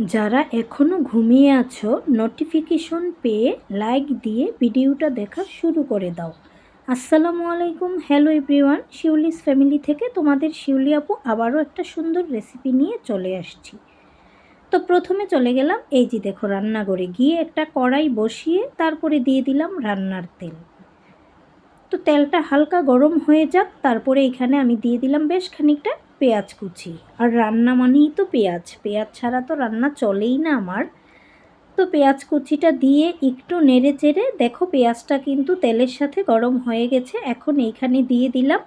যারা এখনও ঘুমিয়ে আছো নোটিফিকেশন পেয়ে লাইক দিয়ে ভিডিওটা দেখা শুরু করে দাও। আসসালামু আলাইকুম হ্যালো এভরিওয়ান শিউলিস ফ্যামিলি থেকে তোমাদের শিউলি আপু আবারও একটা সুন্দর রেসিপি নিয়ে চলে আসছি। তো প্রথমে চলে গেলাম, এই যে দেখো রান্নাঘরে গিয়ে একটা কড়াই বসিয়ে তারপরে দিয়ে দিলাম রান্নার তেল। তো তেলটা হালকা গরম হয়ে যাক, তারপরে এখানে আমি দিয়ে দিলাম বেশ খানিকটা পেঁয়াজ কুচি। আর রান্না মানেই তো পেঁয়াজ পেঁয়াজ ছাড়া তো রান্না চলেই না আমার। তো পেঁয়াজ কুচিটা দিয়ে একটু নেড়ে চেড়ে, দেখো পেঁয়াজটা কিন্তু তেলের সাথে গরম হয়ে গেছে, এখন এইখানে দিয়ে দিলাম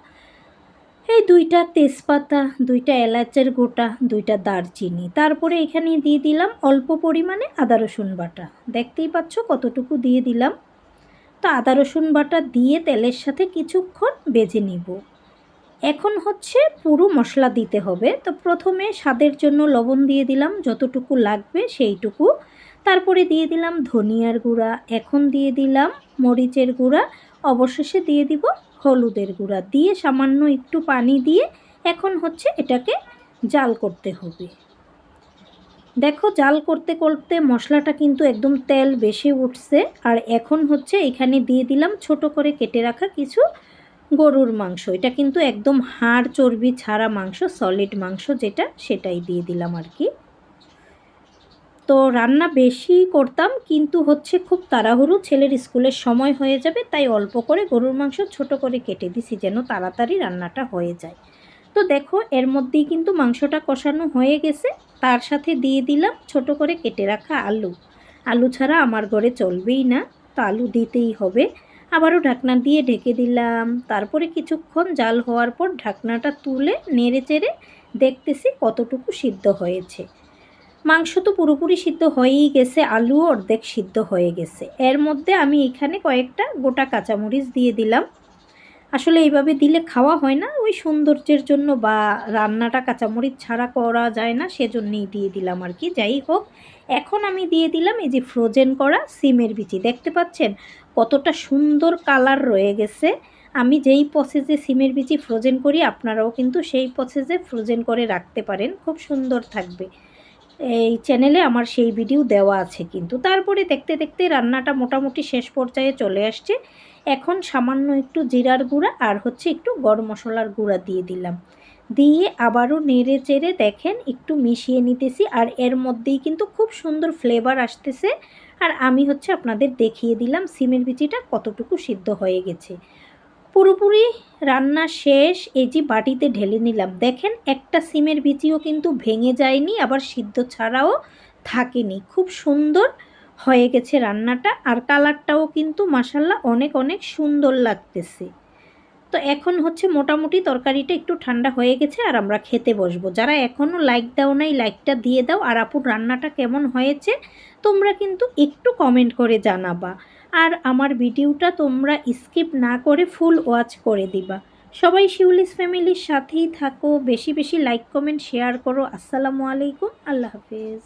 এই দুইটা তেজপাতা, দুইটা এলাচের গোটা, দুইটা দারচিনি। তারপরে এখানে দিয়ে দিলাম অল্প পরিমাণে আদা রসুন বাটা। দেখতেই পাচ্ছ কতটুকু দিয়ে দিলাম। আদা, রসুন বাটা দিয়ে তেলের সাথে কিছুক্ষণ বেজে নিব। এখন হচ্ছে পুরো মশলা দিতে হবে। তো প্রথমে স্বাদের জন্য লবণ দিয়ে দিলাম, যতটুকু লাগবে সেইটুকু। তারপরে দিয়ে দিলাম ধনিয়ার গুঁড়া, এখন দিয়ে দিলাম মরিচের গুঁড়া, অবশেষে দিয়ে দিব হলুদের গুঁড়া। দিয়ে সামান্য একটু পানি দিয়ে এখন হচ্ছে এটাকে জাল করতে হবে। দেখো, জাল করতে করতে মশলাটা কিন্তু একদম তেল বেশি উঠছে। আর এখন হচ্ছে এখানে দিয়ে দিলাম ছোট করে কেটে রাখা কিছু গরুর মাংস। এটা কিন্তু একদম হাড় চর্বি ছাড়া মাংস সলিড মাংস যেটা, সেটাই দিয়ে দিলাম আর কি। তো রান্না বেশি করতাম, কিন্তু হচ্ছে খুব তাড়াহুড়ো। ছেলের স্কুলের সময় হয়ে যাবে, তাই অল্প করে গরুর মাংস ছোট করে কেটে দিছি যেন তাড়াতাড়ি রান্নাটা হয়ে যায়। তো দেখো, এর মধ্যেই কিন্তু মাংসটা কষানো হয়ে গেছে। তার সাথে দিয়ে দিলাম ছোট করে কেটে রাখা আলু। আলু ছাড়া আমার ঘরে চলবেই না, তো আলু দিতেই হবে। আবারও ঢাকনা দিয়ে ঢেকে দিলাম। তারপরে কিছুক্ষণ জাল হওয়ার পর ঢাকনাটা তুলে নেড়ে চেড়ে দেখতেছি কতটুকু সিদ্ধ হয়েছে। মাংস তো পুরোপুরি সিদ্ধ হয়েই গেছে আলু অর্ধেক সিদ্ধ হয়ে গেছে। এর মধ্যে আমি এখানে কয়েকটা গোটা কাঁচামরিচ দিয়ে দিলাম। আসলে এইভাবে দিলে খাওয়া হয় না। ওই সৌন্দর্যের জন্য বা রান্নাটা কাঁচামরিচ ছাড়া করা যায় না, সেজন্যই দিয়ে দিলাম আর কি। যাই হোক, এখন আমি দিয়ে দিলাম এই যে ফ্রোজেন করা সিমের বিচি। দেখতে পাচ্ছেন কতটা সুন্দর কালার রয়ে গেছে। আমি যেই প্রসেসে সিমের বিচি ফ্রোজেন করি, আপনারাও কিন্তু সেই প্রসেসে ফ্রোজেন করে রাখতে পারেন। খুব সুন্দর থাকবে। এই চ্যানেলে আমার সেই ভিডিও দেওয়া আছে কিন্তু। তারপরে দেখতে দেখতে রান্নাটা মোটামুটি শেষ পর্যায়ে চলে আসছে। এখন সামান্য একটু জিরার গুঁড়া আর হচ্ছে একটু গরম মশলার গুঁড়া দিয়ে দিলাম। দিয়ে আবারও নেড়ে চেড়ে দেখেন, একটু মিশিয়ে নিতেছি আর এর মধ্যেই কিন্তু খুব সুন্দর ফ্লেভার আসতেছে। আর আমি হচ্ছে আপনাদের দেখিয়ে দিলাম, সিমের বিচিটা কতটুকু সিদ্ধ হয়ে গেছে। পুরোপুরি রান্না শেষ, এই যে বাটিতে ঢেলে নিলাম। দেখেন, একটা সিমের বিচিও কিন্তু ভেঙে যায়নি, আবার সিদ্ধ ছাড়াও থাকেনি। খুব সুন্দর হয়ে গেছে রান্নাটা, আর কালারটাও কিন্তু মাসাল্লা অনেক অনেক সুন্দর লাগতেছে। তো এখন হচ্ছে মোটামুটি তরকারিটা একটু ঠান্ডা হয়ে গেছে, আর আমরা খেতে বসবো। যারা এখনও লাইক দাও নাই, লাইকটা দিয়ে দাও, আর আপুর রান্নাটা কেমন হয়েছে, তোমরা কিন্তু একটু কমেন্ট করে জানাবা। আর আমার ভিডিওটা তোমরা স্কিপ না করে ফুল ওয়াচ করে দিবা। সবাই শিউলিস ফ্যামিলির সাথেই থাকো, বেশি বেশি লাইক, কমেন্ট, শেয়ার করো। আসসালামু আলাইকুম, আল্লাহ হাফেজ।